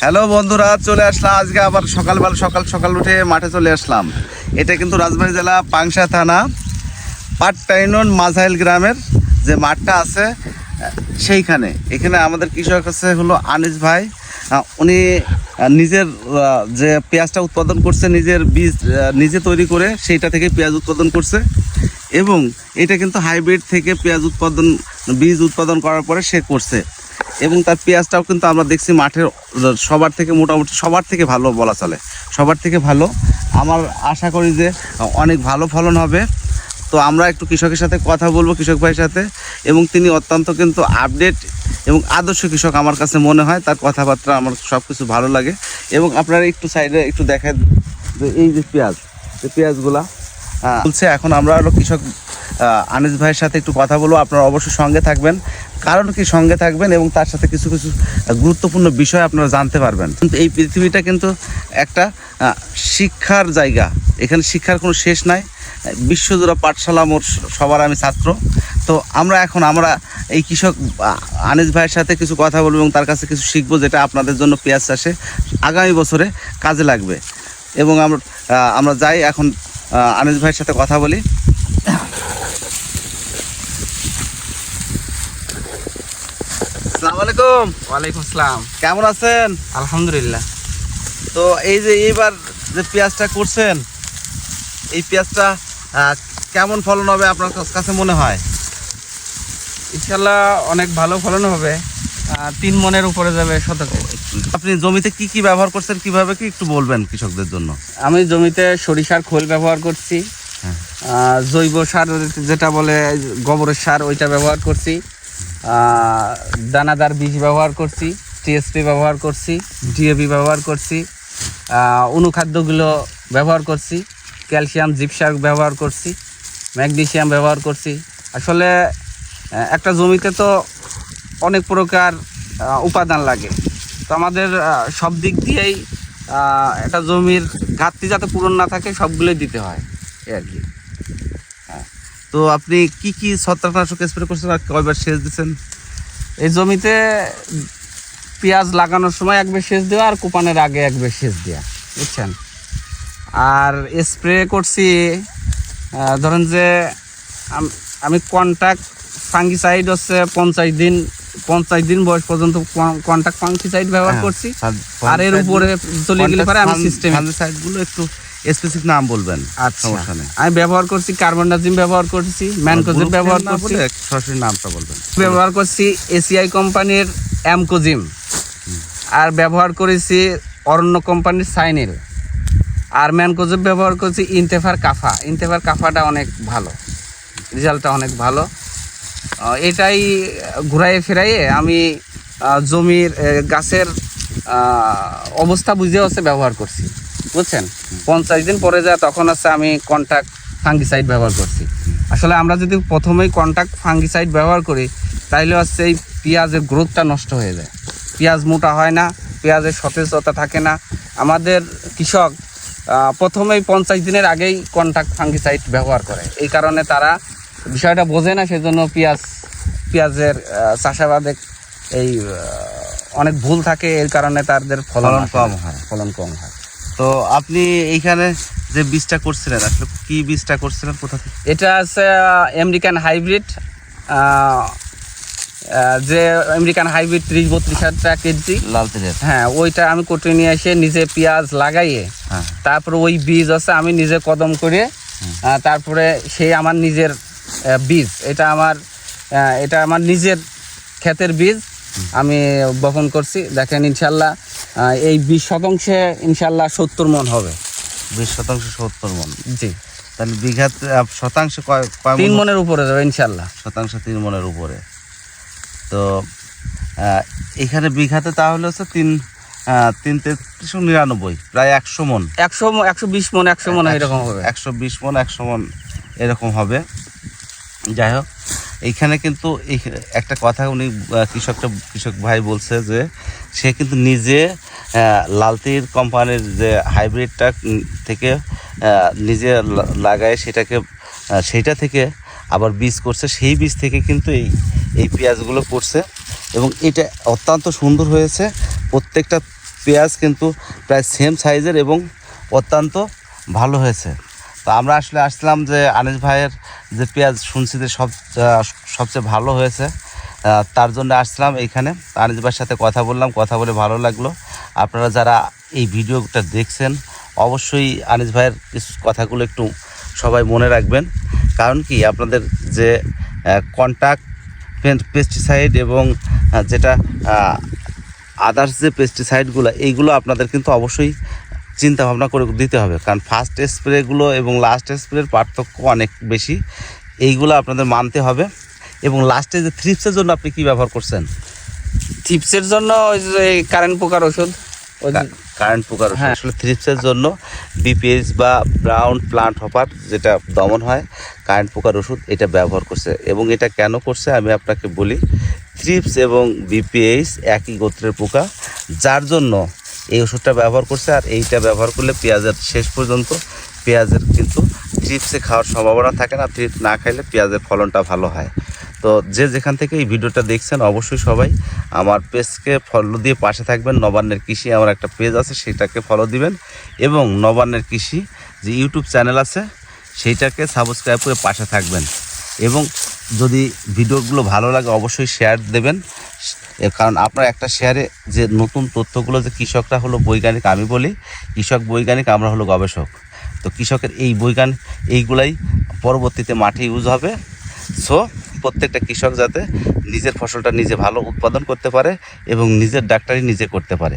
Hello বন্ধুরা, চলে আসলাম। আজকে আবার সকালবেলা সকাল সকাল উঠে মাঠে চলে আসলাম। এটা কিন্তু রাজবাড়ী জেলা পাংশা থানা পাটটাইনন মাঝাইল গ্রামের যে মাঠটা আছে, সেইখানে। এখানে আমাদের কৃষক আছে হলো আনিস ভাই। উনি নিজের যে পেঁয়াজটা উৎপাদন করছে, নিজের বীজ নিজে তৈরি করে সেইটা থেকে পেঁয়াজ উৎপাদন করছে। এবং এটা কিন্তু হাইব্রিড থেকে পেঁয়াজ উৎপাদন, বীজ উৎপাদন করার পরে সে করছে। এবং তার পেঁয়াজটাও কিন্তু আমরা দেখছি মাঠের, সবার থেকে মোটামুটি, সবার থেকে ভালো বলা চলে। সবার থেকে ভালো। আমার আশা করি যে অনেক ভালো ফলন হবে। তো আমরা একটু কৃষকের সাথে কথা বলব, কৃষক ভাইয়ের সাথে। এবং তিনি অত্যন্ত কিন্তু আপডেট এবং আদর্শ কৃষক আমার কাছে মনে হয়। তার কথাবার্তা আমার সব কিছু ভালো লাগে। এবং আপনারা একটু সাইডে একটু দেখেন যে এই যে পেঁয়াজ, যে পেঁয়াজগুলা বলছে এখন আমরা হলো কৃষক আনিস ভাইয়ের সাথে একটু কথা বলব। আপনারা অবশ্যই সঙ্গে থাকবেন। কারণ কি সঙ্গে থাকবেন এবং তার সাথে কিছু কিছু গুরুত্বপূর্ণ বিষয় আপনারা জানতে পারবেন। কিন্তু এই পৃথিবীটা কিন্তু একটা শিক্ষার জায়গা। এখানে শিক্ষার কোনো শেষ নাই। বিশ্বজোড়া পাঠশালা মোর সবার আমি ছাত্র। তো আমরা এখন, আমরা এই কৃষক আনিস ভাইয়ের সাথে কিছু কথা বলব এবং তার কাছে কিছু শিখব যেটা আপনাদের জন্য পেঁয়াজ চাষে আগামী বছরে কাজে লাগবে। এবং আমরা আমরা যাই এখন আনিস ভাইয়ের সাথে কথা বলি আসসালামু আলাইকুম। ওয়ালাইকুম আসসালাম। কেমন আছেন? আলহামদুলিল্লাহ। তো এই যে এইবার যে পেঁয়াজটা করছেন এই পেঁয়াজটা কেমন ফলন হবে আপনার কাছে মনে হয়? ইনশাল্লাহ অনেক ভালো ফলন হবে। তিন মনের উপরে যাবে শতকে। আপনি জমিতে কি কি ব্যবহার করছেন কীভাবে কি একটু বলবেন কৃষকদের জন্য? আমি জমিতে সরিষার খোল ব্যবহার করছি। হ্যাঁ। জৈব সার যেটা বলে গোবরের সার ওইটা ব্যবহার করছি। দানাদার বীজ ব্যবহার করছি, টিএসপি ব্যবহার করছি ডিএপি ব্যবহার করছি অনুখাদ্যগুলো ব্যবহার করছি, ক্যালসিয়াম, জিপসার ব্যবহার করছি, ম্যাগনেশিয়াম ব্যবহার করছি। আসলে একটা জমিতে তো অনেক প্রকার উপাদান লাগে। তো আমাদের সব দিক দিয়েই একটা জমির ঘাটতি যাতে পূরণ না থাকে, সবগুলোই দিতে হয়, এই আর কি। তো আপনি কি কি ছত্রাকনাশক স্প্রে করছেন আর কয়বার সেচ দিচ্ছেন? এই জমিতে পেঁয়াজ লাগানোর সময় একবার সেচ দেওয়া আর কোপানের আগে একবার সেচ দেওয়া বুঝছেন? আর স্প্রে করছি ধরেন যে আম- কন্ট্যাক্ট ফাঙ্গিসাইড হচ্ছে পঞ্চাশ দিন পঞ্চাশ দিন বয়স পর্যন্ত কন্ট্যাক্ট ফাঙ্গিসাইড ব্যবহার হ্যাঁ, করছি। আর এর উপরে চলে গেলে পারে আমি সিস্টেম ফাঙ্গিসাইডগুলো একটু স্পেসিফিক নাম বলবেন আচ্ছা। সমস্যা নেই। আমি ব্যবহার করছি কার্বনডাজিম ব্যবহার করছি ম্যানকোজিম ব্যবহার করছি। সরাসরি নামটা বলবেন। ব্যবহার করছি এসিআই কোম্পানির অ্যামকোজিম আর ব্যবহার করেছি অরণ্য কোম্পানির সাইনিল আর ম্যানকোজিম ব্যবহার করছি ইনতেফার কাফা। ইনতেফার কাফাটা অনেক ভালো। রেজাল্টটা অনেক ভালো। এটাই ঘুরাইয়ে ফেরাইয়ে আমি জমির গাছের অবস্থা বুঝে হচ্ছে ব্যবহার করছি। বুঝছেন? পঞ্চাশ দিন পরে যায় তখন হচ্ছে আমি কন্ট্যাক্ট ফাঙ্গিসাইড ব্যবহার করছি। আসলে আমরা যদি প্রথমেই কন্ট্যাক্ট ফাঙ্গিসাইড ব্যবহার করি তাহলে হচ্ছে এই পেঁয়াজের গ্রোথটা নষ্ট হয়ে যায়। পেঁয়াজ মোটা হয় না পেঁয়াজের সতেজতা থাকে না। আমাদের কৃষক প্রথমেই পঞ্চাশ দিনের আগেই কন্ট্যাক্ট ফাঙ্গিসাইড ব্যবহার করে। এই কারণে তারা বিষয়টা বোঝে না সেজন্য পেঁয়াজ পেঁয়াজের চাষাবাদে এই অনেক ভুল থাকে এই কারণে তাদের ফলন কম হয়। ফলন কম হয়। তো আপনি এইখানে যে বীজটা করছিলেন আসলে কি বীজটা করছিলেন কোথা থেকে? এটা আছে আমেরিকান হাইব্রিড যে আমেরিকান হাইব্রিড ত্রিশ বত্রিশ হাজার টাকা কেজি। লাল হ্যাঁ ওইটা আমি কোটে নিয়ে এসে নিজে পেঁয়াজ লাগাইয়ে হ্যাঁ। তারপরে ওই বীজ আছে আমি নিজে কদম করে তারপরে সেই আমার নিজের বীজ। এটা আমার এটা আমার নিজের ক্ষেতের বীজ। আমি বপন করছি। দেখেন ইনশাল্লাহ এই বিশ শতাংশে ইনশাল্লাহ সত্তর মন হবে। বিশ শতাংশ সত্তর মন। জি। তাহলে বিঘাতে শতাংশ কয় কয় তিন মনের উপরে যাবে ইনশাল্লাহ। শতাংশ তিন মনের উপরে। তো এখানে বিঘাতে তাহলে হচ্ছে তিন তিন তেত্রিশশো নিরানব্বই প্রায় একশো মন। একশো একশো বিশ মন একশো মন এরকম হবে। একশো বিশ মন একশো মন এরকম হবে। যাই হোক এইখানে কিন্তু একটা কথা উনি কৃষকটা, কৃষক ভাই বলছে যে, সে কিন্তু নিজে লালতির কোম্পানির যে হাইব্রিডটা থেকে নিজে লাগায় সেটাকে সেইটা থেকে আবার বীজ করছে। সেই বীজ থেকে কিন্তু এই এই পেঁয়াজগুলো করছে। এবং এটা অত্যন্ত সুন্দর হয়েছে। প্রত্যেকটা পেঁয়াজ কিন্তু প্রায় সেম সাইজের এবং অত্যন্ত ভালো হয়েছে। তো আমরা আসলে আসলাম যে আনিস ভাইয়ের যে পেঁয়াজ শুনছি যে সব সবচেয়ে ভালো হয়েছে তার জন্য আসলাম এইখানে আনিস ভাইয়ের সাথে কথা বললাম, কথা বলে ভালো লাগল। আপনারা যারা এই ভিডিওটা দেখছেন, অবশ্যই আনিস ভাইয়ের কিছু কথাগুলো একটু সবাই মনে রাখবেন। কারণ কি, আপনাদের যে কন্ট্যাক্ট পেস্টিসাইড এবং যেটা আদার্স যে পেস্টিসাইডগুলো এইগুলো আপনাদের কিন্তু অবশ্যই চিন্তা ভাবনা করে দিতে হবে। কারণ ফার্স্ট স্প্রেগুলো এবং লাস্ট স্প্রের পার্থক্য অনেক বেশি। এইগুলো আপনাদের মানতে হবে। এবং লাস্টে যে থ্রিপসের জন্য আপনি কি ব্যবহার করছেন? চিপসের জন্য ওই যে কারেন্ট পোকার ওষুধ। ওই কারেন্ট পোকার ওষুধ। হ্যাঁ। আসলে থ্রিপসের জন্য বিপিএইচ বা ব্রাউন প্লান্ট হপার যেটা দমন হয় কারেন্ট পোকার ওষুধ এটা ব্যবহার করছে। এবং এটা কেন করছে আমি আপনাকে বলি। থ্রিপস এবং বিপিএইচ একই গোত্রের পোকা। যার জন্য এই ওষুধটা ব্যবহার করছে আর এইটা ব্যবহার করলে পেঁয়াজের শেষ পর্যন্ত পেঁয়াজের কিন্তু থ্রিপসে খাওয়ার সম্ভাবনা থাকে না থ্রিপস না খাইলে পেঁয়াজের ফলনটা ভালো হয়। তো যে যেখান থেকে এই ভিডিওটা দেখছেন, অবশ্যই সবাই আমার পেজকে ফলো দিয়ে পাশে থাকবেন। নবান্নের কৃষি আমার একটা পেজ আছে সেটাকে ফলো দিবেন। এবং নবান্নের কৃষি যে ইউটিউব চ্যানেল আছে, সেইটাকে সাবস্ক্রাইব করে পাশে থাকবেন। এবং যদি ভিডিওগুলো ভালো লাগে, অবশ্যই শেয়ার দেবেন। এর কারণ আপনার একটা শেয়ারে যে নতুন তথ্যগুলো যে কৃষকরা হলো বৈজ্ঞানিক, আমি বলি, কৃষক বৈজ্ঞানিক, আমরা হলো গবেষক। তো কৃষকের এই বৈজ্ঞানিক এইগুলাই পরবর্তীতে মাঠে ইউজ হবে। সো প্রত্যেকটা কৃষক যাতে নিজের ফসলটা নিজে ভালো উৎপাদন করতে পারে এবং নিজের ডাক্তারি নিজে করতে পারে।